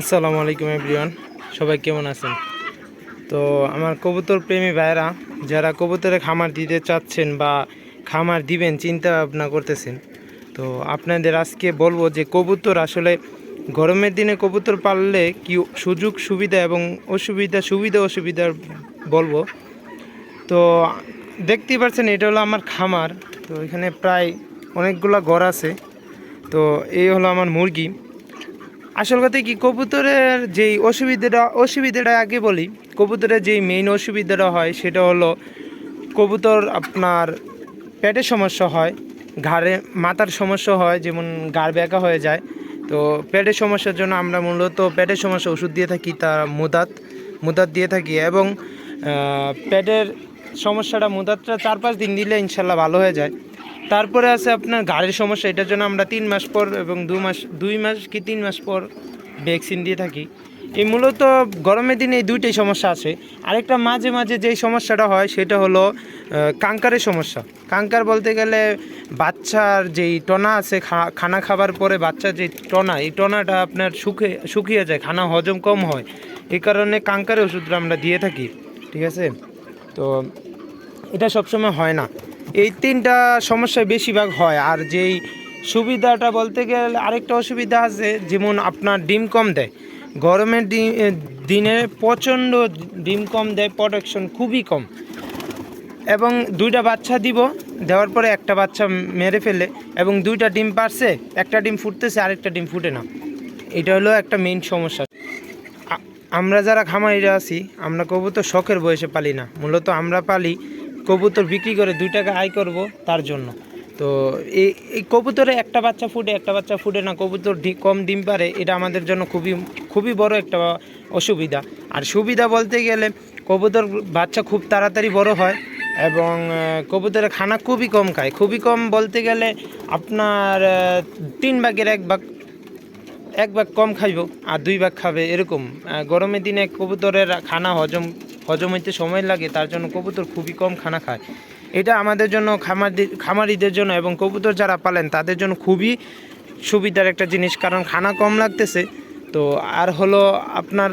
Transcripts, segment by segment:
আসসালামু আলাইকুম এভরিওয়ান, সবাই কেমন আছেন? তো আমার কবুতর প্রেমী ভাইরা যারা কবুতরে খামার দিতে চাচ্ছেন বা খামার দিবেন, চিন্তা ভাবনা করতেছেন, তো আপনাদের আজকে বলব যে কবুতর আসলে গরমের দিনে কবুতর পাললে কি সুযোগ সুবিধা এবং অসুবিধা, সুবিধা অসুবিধা বলব। তো দেখতেই পাচ্ছেন এটা হলো আমার খামার, তো এখানে প্রায় অনেকগুলো ঘর আছে, তো এই হলো আমার মুরগি। আসল কথা কি, কবুতরের যেই অসুবিধাটা অসুবিধাটা আগে বলি। কবুতরের যেই মেইন অসুবিধাটা হয়, সেটা হলো কবুতর আপনার পেটের সমস্যা হয়, ঘাড়ে মাথার সমস্যা হয়, যেমন ঘাড় ব্যাকা হয়ে যায়। তো পেটের সমস্যার জন্য আমরা মূলত পেটের সমস্যা ওষুধ দিয়ে থাকি তার মুদাত মুদাত দিয়ে থাকি এবং পেটের সমস্যাটা মুদাতটা চার পাঁচ দিন দিলে ইনশাল্লাহ ভালো হয়ে যায়। তারপরে আছে আপনার ঘাড়ের সমস্যা, এটার জন্য আমরা তিন মাস পর এবং দু মাস, দুই মাস কি তিন মাস পর ভ্যাকসিন দিয়ে থাকি। এই মূলত গরমের দিনে এই দুইটাই সমস্যা আছে। আরেকটা মাঝে মাঝে যেই সমস্যাটা হয়, সেটা হলো কাঙ্কারের সমস্যা। কাঙ্কার বলতে গেলে বাচ্চার যেই টনা আছে খানা খাবার পরে বাচ্চার যে টনা, এই টনাটা আপনার শুকে, শুকিয়ে যায়, খানা হজম কম হয়। এই কারণে কাঙ্কারের ওষুধটা আমরা দিয়ে থাকি, ঠিক আছে? তো এটা সবসময় হয় না। এই তিনটা সমস্যা বেশিরভাগ হয়। আর যেই সুবিধাটা বলতে গেলে আরেকটা অসুবিধা আছে, যেমন আপনার ডিম কম দেয়। গরমের দিনে প্রচণ্ড ডিম কম দেয় প্রোডাকশন খুবই কম। এবং দুইটা বাচ্চা দিব, দেওয়ার পরে একটা বাচ্চা মেরে ফেলে এবং দুইটা ডিম পারছে, একটা ডিম ফুটতেছে, আরেকটা ডিম ফুটে না। এটা হলো একটা মেইন সমস্যা। আমরা যারা খামারিরা আছি, আমরা কবুতর শখের বয়সে পালি না। মূলত আমরা পালি কবুতর বিক্রি করে দুই টাকা আয় করব তার জন্য। তো এই এই কবুতরে একটা বাচ্চা ফুটে, একটা বাচ্চা ফুটে না, কবুতর ডি- কম ডিম পারে, এটা আমাদের জন্য খুবই খুবই বড় একটা অসুবিধা। আর সুবিধা বলতে গেলে কবুতর বাচ্চা খুব তাড়াতাড়ি বড় হয় এবং কবুতরের খানা খুবই কম খায়। খুবই কম বলতে গেলে আপনার তিন ভাগের এক ভাগ এক ভাগ কম খাইব আর দুই ভাগ খাবে এরকম। গরমের দিনে কবুতরের খানা হজম হজম হইতে সময় লাগে, তার জন্য কবুতর খুবই কম খানা খায়। এটা আমাদের জন্য খামার খামারিদের জন্য এবং কবুতর যারা পালেন, তাদের জন্য খুবই সুবিধার একটা জিনিস, কারণ খানা কম লাগতেছে। তো আর হলো আপনার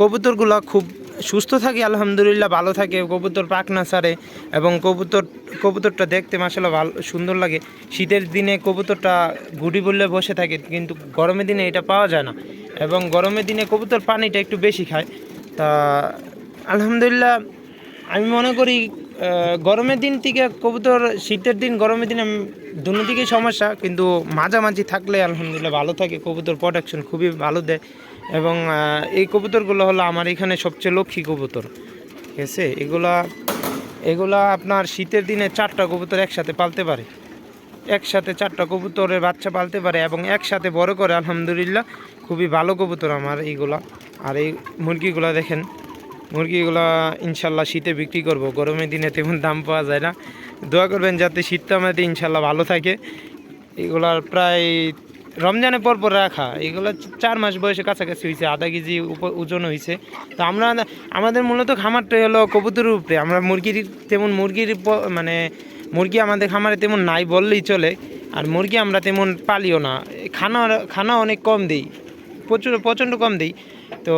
কবুতরগুলো খুব সুস্থ থাকে, আলহামদুলিল্লাহ ভালো থাকে, কবুতর পাক না ছাড়ে এবং কবুতর, কবুতরটা দেখতে মাসাল্লাহ ভালো, সুন্দর লাগে। শীতের দিনে কবুতরটা গুড়ি বললে বসে থাকে, কিন্তু গরমের দিনে এটা পাওয়া যায় না। এবং গরমের দিনে কবুতর পানিটা একটু বেশি খায়। তা আলহামদুলিল্লাহ, আমি মনে করি গরমের দিন থেকে কবুতর, শীতের দিন, গরমের দিনে দুনো দিকেই সমস্যা, কিন্তু মাঝামাঝি থাকলে আলহামদুলিল্লাহ ভালো থাকে। কবুতর প্রোডাকশন খুবই ভালো দেয় এবং এই কবুতরগুলো হলো আমার এখানে সবচেয়ে লক্ষ্মী কবুতর। ঠিক আছে? এগুলা এগুলা আপনার শীতের দিনে চারটা কবুতর একসাথে পালতে পারে। একসাথে চারটা কবুতরের বাচ্চা পালতে পারে এবং একসাথে বড় করে, আলহামদুলিল্লাহ, খুবই ভালো কবুতর আমার এইগুলা। আর এই মুরগিগুলো দেখেন মুরগিগুলা ইনশাল্লাহ শীতে বিক্রি করব। গরমের দিনে তেমন দাম পাওয়া যায় না। দোয়া করবেন যাতে শীতটা আমাদের ইনশাল্লাহ ভালো থাকে। এগুলার প্রায় রমজানের পর পর রাখা। এগুলো চার মাস বয়সে কাছাকাছি হয়েছে আধা কেজি ওজন হয়েছে তো আমরা আমাদের মূলত খামারটাই হলো কবুতরের উপরে। আমরা মুরগির তেমন মুরগির মানে মুরগি আমাদের খামারে তেমন নাই বললেই চলে। আর মুরগি আমরা তেমন পালিও না। খানা খানা অনেক কম দিই। প্রচুর প্রচণ্ড কম দিই। তো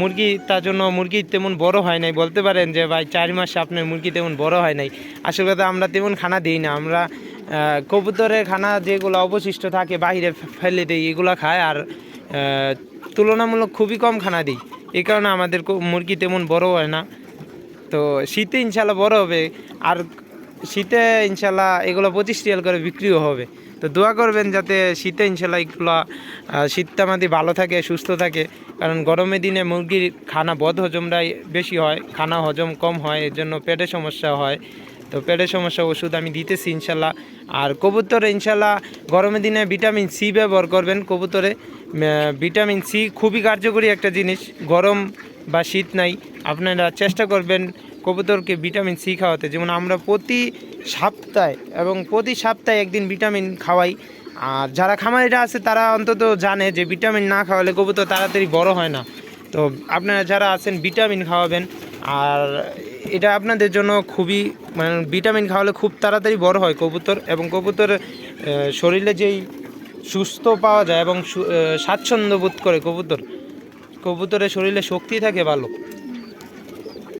মুরগি, তার জন্য মুরগি তেমন বড় হয় নাই। বলতে পারেন যে, ভাই, চার মাসে আপনার মুরগি তেমন বড় হয় নাই। আসল কথা, আমরা তেমন খানা দিই না। আমরা কবুতরের খানা যেগুলো অবশিষ্ট থাকে বাইরে ফেলে দিই, এগুলো খায় আর তুলনামূলক খুবই কম খানা দিই। এই কারণে আমাদের মুরগি তেমন বড় হয় না। তো শীতে ইনশাল্লাহ বড় হবে। আর শীতে ইনশাল্লাহ এগুলো পঁচিশ রিয়াল করে বিক্রিও হবে। তো দোয়া করবেন যাতে শীতে ইনশাল্লাহ এগুলো আহ, শীতটা আমাদের ভালো থাকে সুস্থ থাকে। কারণ গরমের দিনে মুরগির খানা বদ হজমটাই বেশি হয় খানা হজম কম হয় এর জন্য পেটের সমস্যা হয়। তো পেটের সমস্যা ওষুধ আমি দিতেছি ইনশাল্লাহ। আর কবুতরে ইনশাল্লাহ গরমের দিনে ভিটামিন সি ব্যবহার করবেন কবুতরে। ভিটামিন সি খুবই কার্যকরী একটা জিনিস। গরম বা শীত নাই আপনারা চেষ্টা করবেন কবুতরকে ভিটামিন সি খাওয়াতে। যেমন আমরা প্রতি সপ্তাহে এবং প্রতি সপ্তাহে একদিন ভিটামিন খাওয়াই। আর যারা খামারিরা আছে, তারা অন্তত জানে যে ভিটামিন না খাওয়ালে কবুতর তাড়াতাড়ি বড় হয় না। তো আপনারা যারা আছেন, ভিটামিন খাওয়াবেন। আর এটা আপনাদের জন্য খুবই মানে ভিটামিন খাওয়ালে খুব তাড়াতাড়ি বড় হয় কবুতর। এবং কবুতর শরীরে যেই সুস্থ পাওয়া যায় এবং স্বাচ্ছন্দ্য বোধ করে কবুতর, কবুতরের শরীরে শক্তি থাকে ভালো।